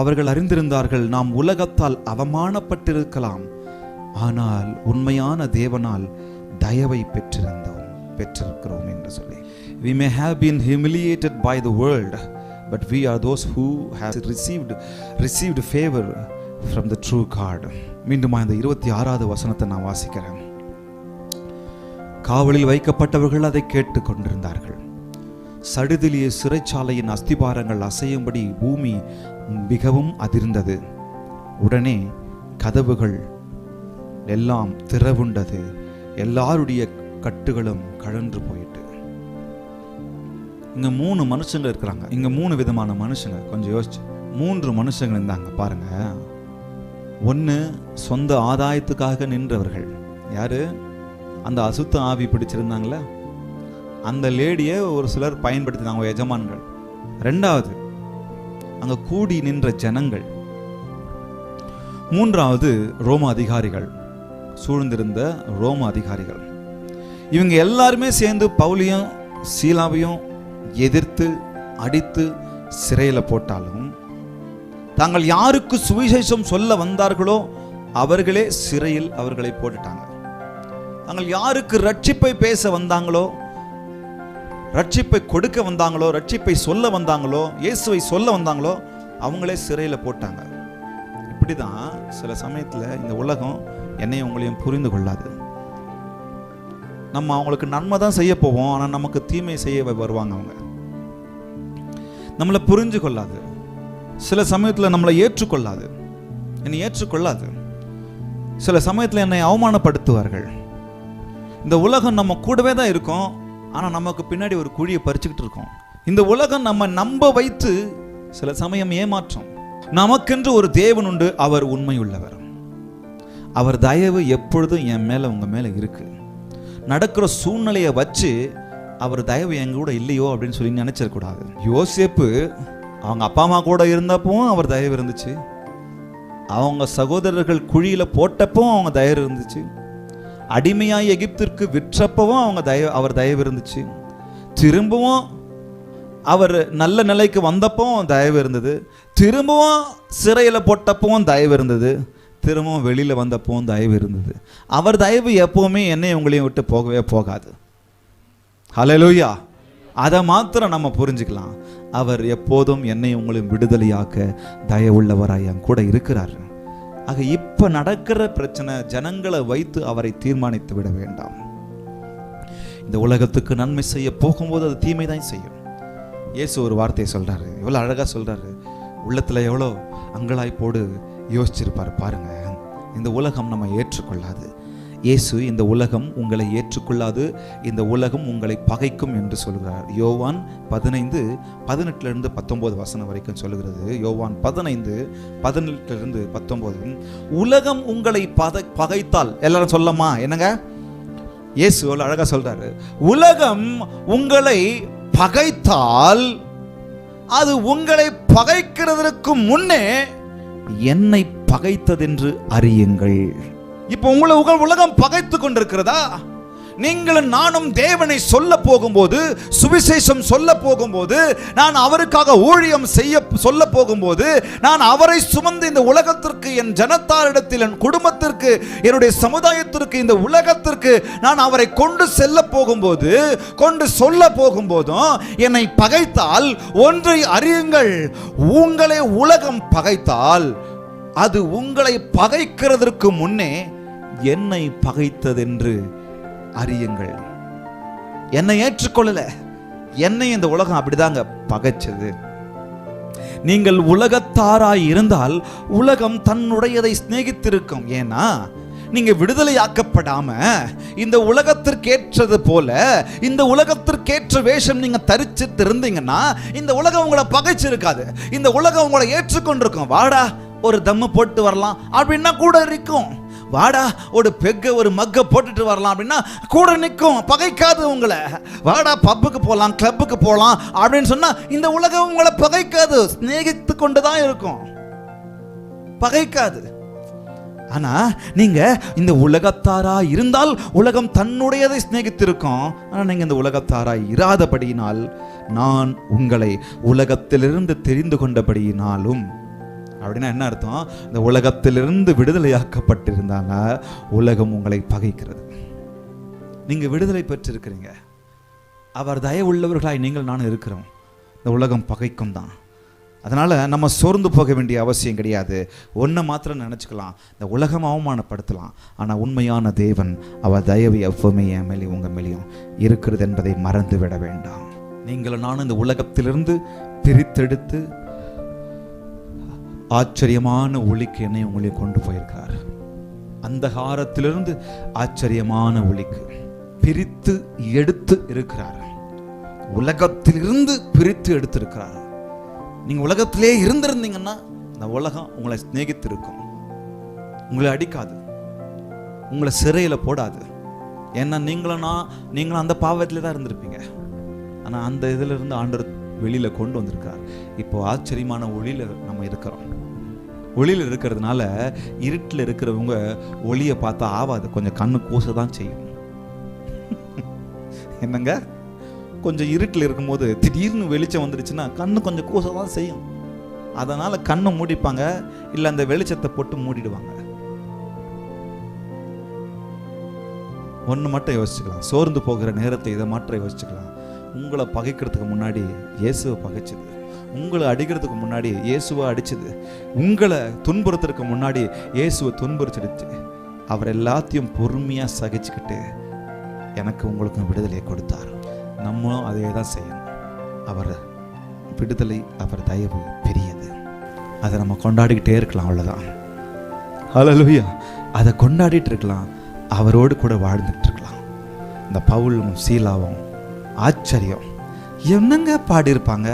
அவர்கள் அறிந்திருந்தார்கள் நாம் உலகத்தால் அவமானப்பட்டிருக்கலாம். ஆனால் உண்மையான தேவனால் தயவை பெற்றிருந்தோம் பெற்றிருக்கிறோம் என்று சொல்லி. We may have been humiliated by the world but we are those who have received received favour from the true God மீண்டும் இந்த இருபத்தி ஆறாவது வசனத்தை நான் வாசிக்கிறேன். காவலில் வைக்கப்பட்டவர்கள் அதை கேட்டு கொண்டிருந்தார்கள் சடுதிலிய சிறைச்சாலையின் அஸ்திபாரங்கள் அசையும்படி பூமி மிகவும் அதிர்ந்தது. உடனே கதவுகள் எல்லாம் திறவுண்டது. எல்லாருடைய கட்டுகளும் கழன்று போயிட்டு. இங்க மூணு மனுஷங்க இருக்கிறாங்க. இங்க மூணு விதமான மனுஷங்க. கொஞ்சம் யோசிச்சு. மூன்று மனுஷங்க இருந்தாங்க. பாருங்க. ஒன்று சொந்த ஆதாயத்துக்காக நின்றவர்கள். யாரு? அந்த அசுத்த ஆவி பிடிச்சிருந்தாங்களே? அந்த லேடியை ஒரு சிலர் பயன்படுத்தினாங்க எஜமான்கள். ரெண்டாவது அங்கே கூடி நின்ற ஜனங்கள். மூன்றாவது ரோம அதிகாரிகள். சூழ்ந்திருந்த ரோம அதிகாரிகள். இவங்க எல்லாருமே சேர்ந்து பவுலியும் சீலாவையும் எதிர்த்து அடித்து சிறையில் போட்டாலும் தாங்கள் யாருக்கு சுவிசேஷம் சொல்ல வந்தார்களோ அவர்களே சிறையில் அவர்களை போட்டுட்டாங்க. தாங்கள் யாருக்கு ரட்சிப்பை பேச வந்தாங்களோ ரட்சிப்பை கொடுக்க வந்தாங்களோ ரட்சிப்பை சொல்ல வந்தாங்களோ இயேசுவை சொல்ல வந்தாங்களோ அவங்களே சிறையில் போட்டாங்க. இப்படி தான் சில சமயத்தில் இந்த உலகம் என்னையும் உங்களையும் புரிந்து கொள்ளாது. நம்ம அவங்களுக்கு நன்மை தான் செய்ய போவோம் ஆனால் நமக்கு தீமை செய்ய வருவாங்க அவங்க. நம்மளை புரிஞ்சு கொள்ளாது. சில சமயத்தில் நம்மளை ஏற்றுக்கொள்ளாது. என்னை ஏற்றுக்கொள்ளாது. சில சமயத்தில் என்னை அவமானப்படுத்துவார்கள். இந்த உலகம் நம்ம கூடவே தான் இருக்கும். ஆனால் நமக்கு பின்னாடி ஒரு குழியை பறிச்சுக்கிட்டு இருக்கோம். இந்த உலகம் நம்ம நம்ப வைத்து சில சமயம் ஏமாற்றம். நமக்கென்று ஒரு தேவன் உண்டு அவர் உண்மையுள்ளவர் அவர் தயவு எப்பொழுதும் என் மேலே உங்கள் மேலே இருக்கு. நடக்கிற சூழ்நிலையை வச்சு அவர் தயவு எங்க கூட இல்லையோ அப்படின்னு சொல்லி நினைச்சிடக்கூடாது யோசேப்பு அவங்க அப்பா அம்மா கூட இருந்தப்பவும் அவர் தயவு இருந்துச்சு. அவங்க சகோதரர்கள் குழியில் போட்டப்பவும் அவங்க தயவு இருந்துச்சு. அடிமையாய் எகிப்திற்கு விற்றப்பவும் அவங்க தயவு அவர் தயவு இருந்துச்சு. திரும்பவும் அவர் நல்ல நிலைக்கு வந்தப்பவும் தயவு இருந்தது. திரும்பவும் சிறையில் போட்டப்பவும் தயவு இருந்தது. திரும்பவும் வெளியில் வந்தப்பவும் தயவு இருந்தது. அவர் தயவு எப்போவுமே என்னை உங்களையும் விட்டு போகவே போகாது. ஹalleluya அதை மாத்திரம் நம்ம புரிஞ்சுக்கலாம். அவர் எப்போதும் என்னை உங்களையும் விடுதலையாக்க தயவுள்ளவராய் என் கூட இருக்கிறார். ஆக இப்போ நடக்கிற பிரச்சனை ஜனங்களை வைத்து அவரை தீர்மானித்து விட வேண்டாம். இந்த உலகத்துக்கு நன்மை செய்ய போகும்போது அது தீமை தான் செய்யும். இயேசு ஒரு வார்த்தையை சொல்கிறாரு எவ்வளோ அழகாக சொல்கிறாரு உள்ளத்தில் எவ்வளோ அங்கலாய்ப்போடு யோசிச்சிருப்பார் பாருங்கள் இந்த உலகம் நம்ம ஏற்றுக்கொள்ளாது. இயேசு இந்த உலகம் உங்களை ஏற்றுக்கொள்ளாது இந்த உலகம் உங்களை பகைக்கும் என்று சொல்கிறார். யோவான் பதினைந்து பதினெட்டுலேருந்து பத்தொம்போது வசனம் வரைக்கும் சொல்லுகிறது. யோவான் பதினைந்து பதினெட்டுலேருந்து பத்தொம்போது. உலகம் உங்களை பத பகைத்தால் எல்லாரும் சொல்லமா என்னங்க? இயேசு அழகாக சொல்கிறாரு உலகம் உங்களை பகைத்தால் அது உங்களை பகைக்கிறதற்கு முன்னே என்னை பகைத்ததென்று அறியுங்கள். இப்போ உங்களை உலகம் பகைத்து கொண்டிருக்கிறதா? நீங்களும் நானும் தேவனை சொல்ல போகும்போது சுவிசேஷம் சொல்ல போகும்போது நான் அவருக்காக ஊழியம் செய்ய சொல்ல போகும்போது நான் அவரை சுமந்து இந்த உலகத்திற்கு என் ஜனத்தாரிடத்தில் என் குடும்பத்திற்கு என்னுடைய சமுதாயத்திற்கு இந்த உலகத்திற்கு நான் அவரை கொண்டு செல்ல போகும்போது கொண்டு சொல்ல போகும்போதும் என்னை பகைத்தால் ஒன்றை அறியுங்கள் உங்களை உலகம் பகைத்தால் அது உங்களை பகைக்கிறதற்கு முன்னே என்னை பகைத்ததென்று அறியுங்கள். என்னை ஏற்றுக்கொள்ளல. என்னை இந்த உலகம் அப்படிதாங்க பகைச்சது. நீங்கள் உலகத்தாராய் இருந்தால் உலகம் தன்னுடையதை சிநேகித்திருக்கும். ஏன்னா நீங்க விடுதலையாக்கப்படாம இந்த உலகத்திற்கேற்றது போல இந்த உலகத்திற்கேற்ற வேஷம் நீங்க தரிச்சிட்டு இருந்தீங்கன்னா இந்த உலகம் உங்களை பகைச்சிருக்காது. இந்த உலகம் உங்களை ஏற்றுக்கொண்டிருக்கும். வாடா ஒரு தம்மு போட்டு வரலாம். அப்படின்னா கூட இருக்கும். வாடா ஒரு பெக்க ஒரு மக்க போட்டுட்டு வரலாம் அப்படின்னா கூட நிற்கும் பகைக்காது உங்களை. வாடா பப்புக்கு போகலாம் கிளப்புக்கு போகலாம் அப்படின்னு சொன்னா இந்த உலகம் உங்களை பகைக்காது சிநேகித்து கொண்டு தான் இருக்கும். பகைக்காது. ஆனா நீங்க இந்த உலகத்தாரா இருந்தால் உலகம் தன்னுடையதை சிநேகித்திருக்கும். ஆனா நீங்க இந்த உலகத்தாரா இராதபடியினால் நான் உங்களை உலகத்திலிருந்து தெரிந்து கொண்டபடியினாலும் அப்படின்னா என்ன அர்த்தம்? இந்த உலகத்திலிருந்து விடுதலையாக்கப்பட்டிருந்தாங்க உலகம் உங்களை பகைக்கிறது. நீங்கள் விடுதலை பெற்றிருக்கிறீங்க. அவர் தயவுள்ளவர்களாய் நீங்கள் நானும் இருக்கிறோம். இந்த உலகம் பகைக்கும் தான். அதனால் நம்ம சோர்ந்து போக வேண்டிய அவசியம் கிடையாது. ஒன்றை மாத்திரம் நினச்சிக்கலாம். இந்த உலகம் அவமானப்படுத்தலாம். ஆனால் உண்மையான தேவன் அவர் தயவு எப்பவுமே என் மேலே உங்கள் மேலேயும் இருக்கிறது என்பதை மறந்து விட வேண்டாம். நீங்களும் நானும் இந்த உலகத்திலிருந்து பிரித்தெடுத்து ஆச்சரியமான ஒளிக்கு என்னை உங்களை கொண்டு போயிருக்கிறார் அந்த காரத்திலிருந்து ஆச்சரியமான ஒளிக்கு பிரித்து எடுத்து இருக்கிறார். உலகத்திலிருந்து பிரித்து எடுத்திருக்கிறார். நீங்கள் உலகத்திலே இருந்திருந்தீங்கன்னா இந்த உலகம் உங்களை சிநேகித்திருக்கும். உங்களை அடிக்காது. உங்களை சிறையில் போடாது. ஏன்னா நீங்களும் நான் நீங்களும் அந்த பாவத்திலே தான் இருந்திருப்பீங்க. ஆனால் அந்த இதிலிருந்து ஆண்டர் வெளியில் கொண்டு வந்திருக்கிறார். இப்போ ஆச்சரியமான ஒளியில் நம்ம இருக்கிறோம். ஒளியில் இருக்கிறதுனால இருட்டில் இருக்கிறவங்க ஒளியை பார்த்தா ஆவாது. கொஞ்சம் கண்ணு கூச தான் செய்யும். என்னங்க? கொஞ்சம் இருட்டில் இருக்கும்போது திடீர்னு வெளிச்சம் வந்துடுச்சுன்னா கண்ணு கொஞ்சம் கூச தான் செய்யும். அதனால் கண்ணை மூடிப்பாங்க. இல்லை அந்த வெளிச்சத்தை போட்டு மூடிடுவாங்க. ஒன்று மட்டும் யோசிச்சுக்கலாம். சோர்ந்து போகிற நேரத்தை இதை மாற்ற யோசிச்சுக்கலாம். உங்களை பகைக்கிறதுக்கு முன்னாடி இயேசுவை பகைச்சது. உங்களை அடிக்கிறதுக்கு முன்னாடி இயேசுவை அடிச்சது. உங்களை துன்புறுத்துறதுக்கு முன்னாடி இயேசுவை துன்புறுத்திடுச்சு. அவர் எல்லாத்தையும் பொறுமையாக சகிச்சுக்கிட்டு எனக்கு உங்களுக்கும் விடுதலையை கொடுத்தார். நம்மளும் அதே தான் செய்யணும். அவர் விடுதலை அவர் தயவு பெரியது. அதை நம்ம கொண்டாடிக்கிட்டே இருக்கலாம் அவ்வளோதான் ஹalleluya அதை கொண்டாடிட்டு இருக்கலாம். அவரோடு கூட வாழ்ந்துட்டு இருக்கலாம். இந்த பவுலும் சீலாவும் ஆச்சரியம். என்னங்க பாடியிருப்பாங்க?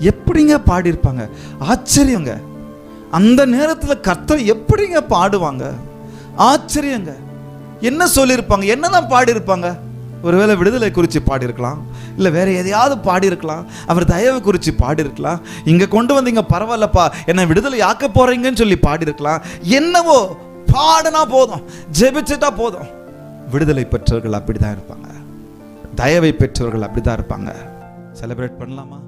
எப்படிங்க பாடியிருப்பாங்க? ஆச்சரியங்க. அந்த நேரத்தில் கர்த்தர் எப்படிங்க பாடுவாங்க? ஆச்சரியங்க. என்ன சொல்லியிருப்பாங்க? என்னதான் பாடியிருப்பாங்க? ஒருவேளை விடுதலை குறித்து பாடியிருக்கலாம். இல்லை வேற எதையாவது பாடியிருக்கலாம். அவர் தயவு குறித்து பாடியிருக்கலாம். இங்கே கொண்டு வந்தீங்க பரவாயில்லப்பா. என்னை விடுதலை ஆக்க போகிறீங்கன்னு சொல்லி பாடியிருக்கலாம். என்னவோ பாடினா போதும். ஜெபிச்சுட்டா போதும். விடுதலை பெற்றவர்கள் அப்படிதான் இருப்பாங்க. தயவை பெற்றவர்கள் அப்படிதான் இருப்பாங்க. செலிப்ரேட் பண்ணலாமா?